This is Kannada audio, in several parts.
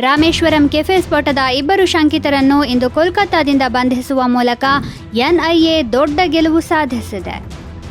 ರಾಮೇಶ್ವರಂ ಕೆಫೆ ಸ್ಫೋಟದ ಇಬ್ಬರು ಶಂಕಿತರನ್ನು ಇಂದು ಕೋಲ್ಕತ್ತಾದಿಂದ ಬಂಧಿಸುವ ಮೂಲಕ ಎನ್ಐಎ ದೊಡ್ಡ ಗೆಲುವು ಸಾಧಿಸಿದೆ.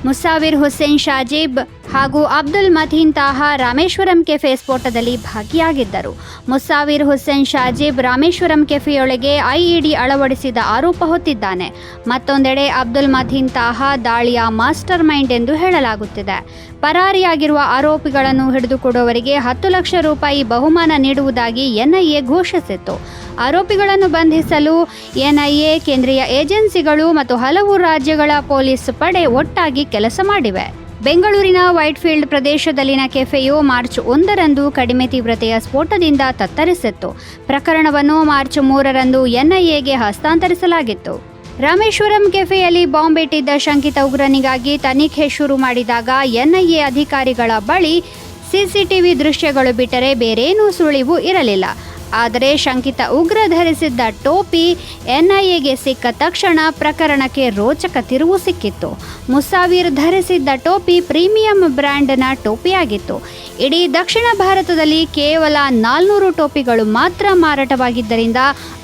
ಮುಸಾವಿರ್ ಹುಸೇನ್ ಶಾಜೀಬ್ ಹಾಗೂ ಅಬ್ದುಲ್ ಮತೀನ್ ತಾಹಾ ರಾಮೇಶ್ವರಂ ಕೆಫೆ ಸ್ಫೋಟದಲ್ಲಿ ಭಾಗಿಯಾಗಿದ್ದರು. ಮುಸಾವಿರ್ ಹುಸೇನ್ ಶಾಜೀಬ್ ರಾಮೇಶ್ವರಂ ಕೆಫೆಯೊಳಗೆ ಐಇಡಿ ಅಳವಡಿಸಿದ ಆರೋಪ ಹೊತ್ತಿದ್ದಾನೆ. ಮತ್ತೊಂದೆಡೆ ಅಬ್ದುಲ್ ಮತೀನ್ ತಾಹಾ ದಾಳಿಯ ಮಾಸ್ಟರ್ ಮೈಂಡ್ ಎಂದು ಹೇಳಲಾಗುತ್ತಿದೆ. ಪರಾರಿಯಾಗಿರುವ ಆರೋಪಿಗಳನ್ನು ಹಿಡಿದುಕೊಡುವವರಿಗೆ ಹತ್ತು ಲಕ್ಷ ರೂಪಾಯಿ ಬಹುಮಾನ ನೀಡುವುದಾಗಿ ಎನ್ಐಎ ಘೋಷಿಸಿತ್ತು. ಆರೋಪಿಗಳನ್ನು ಬಂಧಿಸಲು ಎನ್ಐಎ, ಕೇಂದ್ರೀಯ ಏಜೆನ್ಸಿಗಳು ಮತ್ತು ಹಲವು ರಾಜ್ಯಗಳ ಪೊಲೀಸ್ ಪಡೆ ಒಟ್ಟಾಗಿ ಕೆಲಸ ಮಾಡಿವೆ. ಬೆಂಗಳೂರಿನ ವೈಟ್ಫೀಲ್ಡ್ ಪ್ರದೇಶದಲ್ಲಿನ ಕೆಫೆಯು ಮಾರ್ಚ್ ಒಂದರಂದು ಕಡಿಮೆ ತೀವ್ರತೆಯ ಸ್ಫೋಟದಿಂದ ತತ್ತರಿಸಿತ್ತು. ಪ್ರಕರಣವನ್ನು ಮಾರ್ಚ್ ಮೂರರಂದು ಎನ್ಐಎಗೆ ಹಸ್ತಾಂತರಿಸಲಾಗಿತ್ತು. ರಾಮೇಶ್ವರಂ ಕೆಫೆಯಲ್ಲಿ ಬಾಂಬ್ ಇಟ್ಟಿದ್ದ ಶಂಕಿತ ಉಗ್ರನಿಗಾಗಿ ತನಿಖೆ ಶುರು ಮಾಡಿದಾಗ ಎನ್ಐಎ ಅಧಿಕಾರಿಗಳ ಬಳಿ ಸಿಸಿಟಿವಿ ದೃಶ್ಯಗಳು ಬಿಟ್ಟರೆ ಬೇರೇನೂ ಸುಳಿವು ಇರಲಿಲ್ಲ. ಆದರೆ ಶಂಕಿತ ಉಗ್ರ ಧರಿಸಿದ್ದ ಟೋಪಿ ಎನ್ಐಎಗೆ ಸಿಕ್ಕ ತಕ್ಷಣ ಪ್ರಕರಣಕ್ಕೆ ರೋಚಕ ತಿರುವು ಸಿಕ್ಕಿತ್ತು. ಮುಸಾವಿರ್ ಧರಿಸಿದ್ದ ಟೋಪಿ ಪ್ರೀಮಿಯಂ ಬ್ರ್ಯಾಂಡ್ನ ಟೋಪಿಯಾಗಿತ್ತು. ಇಡೀ ದಕ್ಷಿಣ ಭಾರತದಲ್ಲಿ ಕೇವಲ ನಾಲ್ನೂರು ಟೋಪಿಗಳು ಮಾತ್ರ ಮಾರಾಟವಾಗಿದ್ದರಿಂದ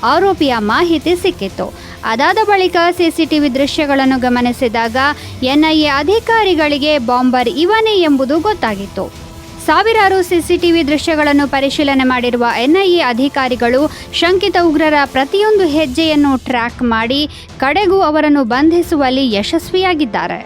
ಆರೋಪಿಯ ಮಾಹಿತಿ ಸಿಕ್ಕಿತ್ತು. ಅದಾದ ಬಳಿಕ ಸಿಸಿಟಿವಿ ದೃಶ್ಯಗಳನ್ನು ಗಮನಿಸಿದಾಗ ಎನ್ಐಎ ಅಧಿಕಾರಿಗಳಿಗೆ ಬಾಂಬರ್ ಇವನೇ ಎಂಬುದು ಗೊತ್ತಾಗಿತ್ತು. ಸಾವಿರಾರು ಸಿಸಿಟಿವಿ ದೃಶ್ಯಗಳನ್ನು ಪರಿಶೀಲನೆ ಮಾಡಿರುವ ಎನ್ಐಎ ಅಧಿಕಾರಿಗಳು ಶಂಕಿತ ಉಗ್ರರ ಪ್ರತಿಯೊಂದು ಹೆಜ್ಜೆಯನ್ನು ಟ್ರ್ಯಾಕ್ ಮಾಡಿ ಕಡೆಗೂ ಅವರನ್ನು ಬಂಧಿಸುವಲ್ಲಿ ಯಶಸ್ವಿಯಾಗಿದ್ದಾರೆ.